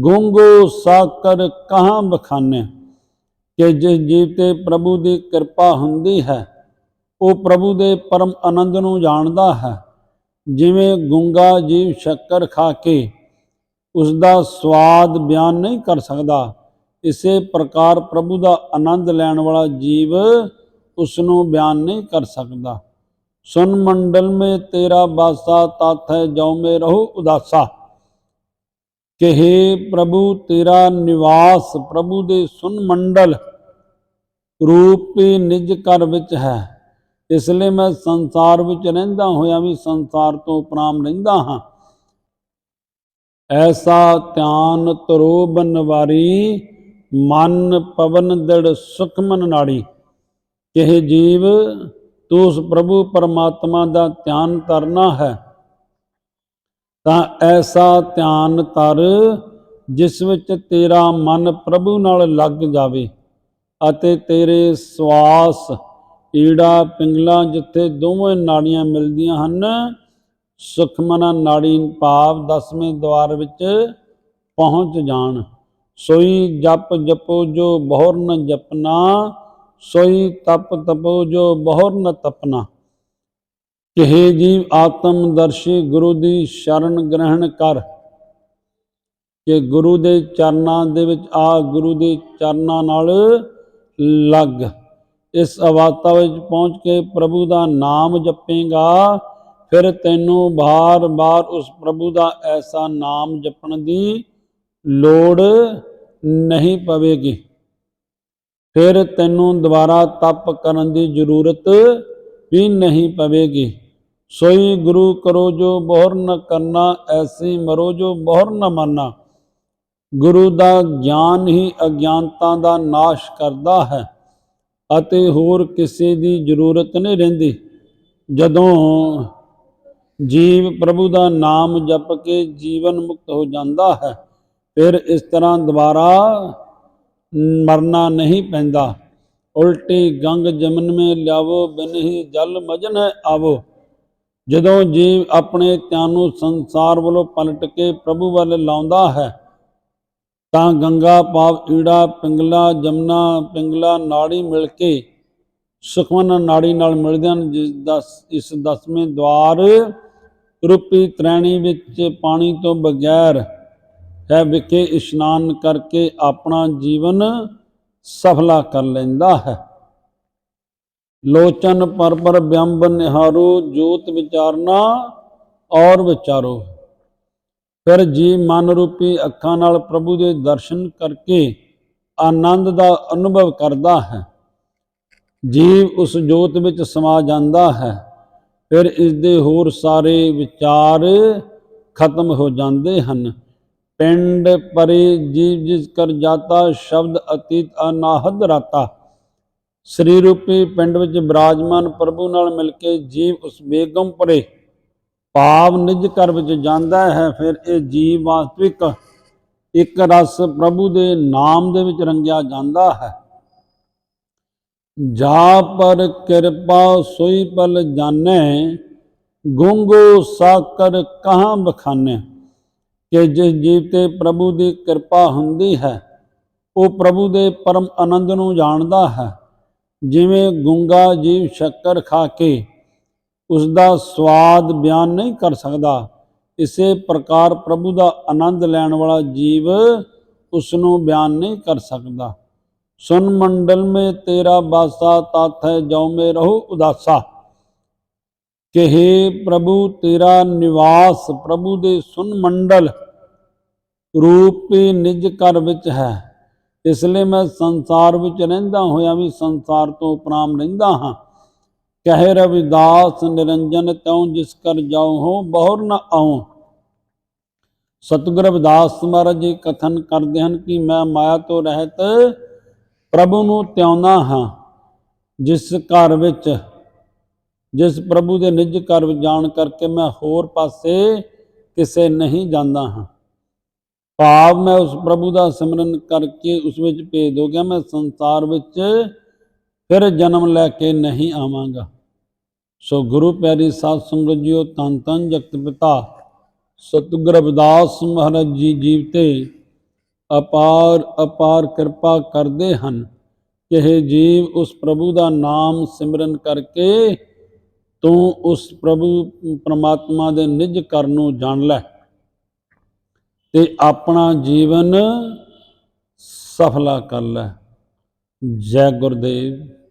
ਗੁੰਗੋ ਸਾਕਰ ਕਹਾਂ ਬਖਾਨੇ? ਕਿ ਜਿਸ ਜੀਵ ਤੇ ਪ੍ਰਭੂ ਦੀ ਕਿਰਪਾ ਹੁੰਦੀ ਹੈ, ਉਹ ਪ੍ਰਭੂ ਦੇ ਪਰਮ ਆਨੰਦ ਨੂੰ ਜਾਣਦਾ ਹੈ। ਜਿਵੇਂ ਗੁੰਗਾ ਜੀਵ ਸ਼ੱਕਰ ਖਾ ਕੇ ਉਸ ਦਾ ਸਵਾਦ ਬਿਆਨ ਨਹੀਂ ਕਰ ਸਕਦਾ, ਇਸੇ ਪ੍ਰਕਾਰ ਪ੍ਰਭੂ ਦਾ ਆਨੰਦ ਲੈਣ ਵਾਲਾ ਜੀਵ ਉਸ ਨੂੰ ਬਿਆਨ ਨਹੀਂ ਕਰ ਸਕਦਾ। ਸੁਨ ਮੰਡਲ ਮੇ ਤੇਰਾ ਬਾਸਾ ਤਤ ਹੈ ਜੋ ਮੇ ਰਹੋ ਉਦਾਸਾ। ਕਿ ਹੇ ਪ੍ਰਭੂ, ਤੇਰਾ ਨਿਵਾਸ ਪ੍ਰਭੂ ਦੇ ਸੁਨ ਮੰਡਲ ਰੂਪੀ ਨਿਜ ਘਰ ਵਿੱਚ ਹੈ। ਇਸ ਲਈ ਮੈਂ ਸੰਸਾਰ ਵਿੱਚ ਰਹਿੰਦਾ ਹੋਇਆ ਵੀ ਸੰਸਾਰ ਤੋਂ ਉਪਰਾਮ ਰਹਿੰਦਾ ਹਾਂ। ਐਸਾ ਧਿਆਨ ਤਰੋ ਬਨਵਾਰੀ, ਮਨ ਪਵਨ ਦੜ ਸੁਖਮਨ ਨਾੜੀ। ਕਿਹ ਜੀਵ, ਤੂੰ ਉਸ ਪ੍ਰਭੂ ਪਰਮਾਤਮਾ ਦਾ ਧਿਆਨ ਕਰਨਾ ਹੈ। ਤਾਂ ਐਸਾ ਧਿਆਨ ਤਰ ਜਿਸ ਵਿੱਚ ਤੇਰਾ ਮਨ ਪ੍ਰਭੂ ਨਾਲ ਲੱਗ ਜਾਵੇ ਅਤੇ ਤੇਰੇ ਸਵਾਸ, ਈੜਾ, ਪਿੰਗਲਾ ਜਿੱਥੇ ਦੋਵੇਂ ਨਾੜੀਆਂ ਮਿਲਦੀਆਂ ਹਨ, ਸੁਖਮਨਾ ਨਾੜੀ ਭਾਵ ਦਸਵੇਂ ਦਵਾਰ ਵਿੱਚ ਪਹੁੰਚ ਜਾਣ। ਸੋਈ ਜਪ ਜਪੋ ਜੋ ਬਹੁਰ ਨ ਜਪਨਾ, ਸੋਈ ਤਪ ਤਪੋ ਜੋ ਬਹੁਰ ਨ ਤਪਨਾ। ਕਿਹੇ ਜੀਵ ਆਤਮਦਰਸ਼ੀ ਗੁਰੂ ਦੀ ਸ਼ਰਨ ਗ੍ਰਹਿਣ ਕਰ। ਕਿ ਗੁਰੂ ਦੇ ਚਰਨਾਂ ਦੇ ਵਿੱਚ ਆ ਗੁਰੂ ਦੇ ਚਰਨਾਂ ਨਾਲ ਲੱਗ। ਇਸ ਅਵਸਥਾ ਵਿੱਚ ਪਹੁੰਚ ਕੇ ਪ੍ਰਭੂ ਦਾ ਨਾਮ ਜਪੇਗਾ, ਫਿਰ ਤੈਨੂੰ ਬਾਰ-ਬਾਰ ਉਸ ਪ੍ਰਭੂ ਦਾ ਐਸਾ ਨਾਮ ਜਪਣ ਦੀ ਲੋੜ ਨਹੀਂ ਪਵੇਗੀ। ਫਿਰ ਤੈਨੂੰ ਦੁਬਾਰਾ ਤਪ ਕਰਨ ਦੀ ਜ਼ਰੂਰਤ ਵੀ ਨਹੀਂ ਪਵੇਗੀ। ਸੋਈ ਗੁਰੂ ਕਰੋ ਜੋ ਬਹੁਰ ਨ ਕਰਨਾ, ਐਸੀ ਮਰੋ ਜੋ ਬਹੁਰ ਨ ਮੰਨਾ। ਗੁਰੂ ਦਾ ਗਿਆਨ ਹੀ ਅਗਿਆਨਤਾ ਦਾ ਨਾਸ਼ ਕਰਦਾ ਹੈ ਅਤੇ ਹੋਰ ਕਿਸੇ ਦੀ ਜ਼ਰੂਰਤ ਨਹੀਂ ਰਹਿੰਦੀ। ਜਦੋਂ ਜੀਵ ਪ੍ਰਭੂ ਦਾ ਨਾਮ ਜਪ ਕੇ ਜੀਵਨ ਮੁਕਤ ਹੋ ਜਾਂਦਾ ਹੈ, ਫਿਰ ਇਸ ਤਰ੍ਹਾਂ ਦੁਬਾਰਾ ਮਰਨਾ ਨਹੀਂ ਪੈਂਦਾ। ਉਲਟੀ ਗੰਗ ਜਮਨ ਮੇ ਲਿਆਵੋ, ਬਿਨ ਹੀ ਜਲ ਮਜਨ ਆਵੋ। ਜਦੋਂ ਜੀਵ ਆਪਣੇ ਧਿਆਨ ਨੂੰ ਸੰਸਾਰ ਵੱਲੋਂ ਪਲਟ ਕੇ ਪ੍ਰਭੂ ਵੱਲ ਲਾਉਂਦਾ ਹੈ, ਤਾਂ ਗੰਗਾ ਪਾਪ ਈੜਾ, ਪਿੰਗਲਾ, ਜਮਨਾ, ਪਿੰਗਲਾ ਨਾੜੀ ਮਿਲ ਕੇ ਸੁਖਮਨ ਨਾੜੀ ਨਾਲ ਮਿਲਦੇ ਹਨ, ਜਿਸ ਦਾ, ਇਸ ਦਸਵੇਂ ਦਵਾਰ ਰੂਪੀ ਤ੍ਰੈਣੀ ਵਿੱਚ ਪਾਣੀ ਤੋਂ ਬਗੈਰ ਹੈ, ਵਿਖੇ ਇਸ਼ਨਾਨ ਕਰਕੇ ਆਪਣਾ ਜੀਵਨ ਸਫਲਾ ਕਰ ਲੈਂਦਾ ਹੈ। ਲੋਚਨ ਪਰ ਪਰ ਨਿਹਾਰੋ, ਜੋਤ ਵਿਚਾਰਨਾ ਔਰ ਵਿਚਾਰੋ। ਫਿਰ ਜੀ ਮਨ ਰੂਪੀ ਅੱਖਾਂ ਨਾਲ ਪ੍ਰਭੂ ਦੇ ਦਰਸ਼ਨ ਕਰਕੇ ਆਨੰਦ ਦਾ ਅਨੁਭਵ ਕਰਦਾ ਹੈ। ਜੀਵ ਉਸ ਜੋਤ ਵਿੱਚ ਸਮਾ ਜਾਂਦਾ ਹੈ। ਫਿਰ ਇਸ ਦੇ ਹੋਰ ਸਾਰੇ ਵਿਚਾਰ ਖਤਮ ਹੋ ਜਾਂਦੇ ਹਨ। ਪਿੰਡ ਪਰੇ ਜੀਵ ਜਿਸ ਕਰ ਜਾਤਾ, ਸ਼ਬਦ ਅਤੀਤ ਅਨਾਹਦ ਰਾਤਾ। ਸ੍ਰੀ ਰੂਪੀ ਪਿੰਡ ਵਿੱਚ ਬਿਰਾਜਮਾਨ ਪ੍ਰਭੂ ਨਾਲ ਮਿਲ ਕੇ ਜੀਵ ਉਸ ਬੇਗਮ ਪਰੇ ਭਾਵ ਨਿਜ ਘਰ ਵਿੱਚ ਜਾਂਦਾ ਹੈ, ਫਿਰ ਇਹ ਜੀਵ ਵਾਸਤਵਿਕ ਇੱਕ ਰਸ ਪ੍ਰਭੂ ਦੇ ਨਾਮ ਦੇ ਵਿੱਚ ਰੰਗਿਆ ਜਾਂਦਾ ਹੈ। ਜਾ ਪਰ ਕਿਰਪਾ ਸੋਈ ਪਲ ਜਾਣੈ, ਗੁੰਗੋ ਸਾਕਰ ਕਹਾਂ ਬਖਾਨੇ। ਕਿ ਜਿਸ ਜੀਵ ਤੇ ਪ੍ਰਭੂ ਦੀ ਕਿਰਪਾ ਹੁੰਦੀ ਹੈ, ਉਹ ਪ੍ਰਭੂ ਦੇ ਪਰਮ ਆਨੰਦ ਨੂੰ ਜਾਣਦਾ ਹੈ। ਜਿਵੇਂ ਗੁੰਗਾ ਜੀਵ ਸ਼ੱਕਰ ਖਾ ਕੇ ਉਸ ਦਾ ਸਵਾਦ ਬਿਆਨ ਨਹੀਂ ਕਰ ਸਕਦਾ, ਇਸੇ ਪ੍ਰਕਾਰ ਪ੍ਰਭੂ ਦਾ ਆਨੰਦ ਲੈਣ ਵਾਲਾ ਜੀਵ ਉਸ ਨੂੰ ਬਿਆਨ ਨਹੀਂ ਕਰ ਸਕਦਾ। ਸੁਨ ਮੰਡਲ ਮੇ ਤੇਰਾ ਬਾਸਾ ਤਤ ਹੈ ਜੋ ਮੇ ਰਹੋ ਉਦਾਸਾ। ਕਿ ਪ੍ਰਭੂ, ਤੇਰਾ ਨਿਵਾਸ ਪ੍ਰਭੂ ਦੇ ਸੁਨ ਮੰਡਲ ਰੂਪੀ ਨਿਜ ਘਰ ਵਿੱਚ ਹੈ। ਇਸ ਲਈ ਮੈਂ ਸੰਸਾਰ ਵਿੱਚ ਰਹਿੰਦਾ ਹੋਇਆ ਵੀ ਸੰਸਾਰ ਤੋਂ ਉਪਰਾਮ ਰਹਿੰਦਾ ਹਾਂ। ਕਹੇ ਰਵਿਦਾਸ, ਨਿਰੰਜਨ ਤਉ ਜਿਸ ਕਰ ਜਾਉ ਹੋ, ਬਹੁਰ ਨ ਆਉ। ਸਤਿਗੁਰ ਰਵਿਦਾਸ ਮਹਾਰਾਜ ਜੀ ਕਥਨ ਕਰਦੇ ਹਨ ਕਿ ਮੈਂ ਮਾਇਆ ਤੋਂ ਰਹਿਤ ਪ੍ਰਭੂ ਨੂੰ ਧਿਆਉਣਾ ਹਾਂ। ਜਿਸ ਘਰ ਵਿੱਚ, ਜਿਸ ਪ੍ਰਭੂ ਦੇ ਨਿਜ ਘਰ ਵਿੱਚ ਜਾਣ ਕਰਕੇ ਮੈਂ ਹੋਰ ਪਾਸੇ ਕਿਸੇ ਨਹੀਂ ਜਾਂਦਾ ਹਾਂ। ਭਾਵ ਮੈਂ ਉਸ ਪ੍ਰਭੂ ਦਾ ਸਿਮਰਨ ਕਰਕੇ ਉਸ ਵਿੱਚ ਭੇਜ ਹੋ ਗਿਆ, ਮੈਂ ਸੰਸਾਰ ਵਿੱਚ ਫਿਰ ਜਨਮ ਲੈ ਕੇ ਨਹੀਂ ਆਵਾਂਗਾ। ਸੋ ਗੁਰੂ ਪਿਆਰੀ ਸਾਧ ਸੰਗਤ ਜੀਓ ਤਨ ਤਨ ਜਗਤ ਪਿਤਾ, ਸਤਿਗੁਰ ਰਵਿਦਾਸ ਮਹਾਰਾਜ ਜੀ ਜੀਵਤੇ ਅਪਾਰ ਅਪਾਰ ਕਿਰਪਾ ਕਰਦੇ ਹਨ ਕਿ ਇਹ ਜੀਵ ਉਸ ਪ੍ਰਭੂ ਦਾ ਨਾਮ ਸਿਮਰਨ ਕਰਕੇ ਤੂੰ ਉਸ ਪ੍ਰਭੂ, ਪ੍ਰਮਾਤਮਾ ਦੇ ਨਿਜ ਕਰ ਨੂੰ ਜਾਣ ਲੈ। ਤੇ ਆਪਣਾ ਜੀਵਨ ਸਫਲਾ ਕਰ ਲੈ। ਜੈ ਗੁਰਦੇਵ।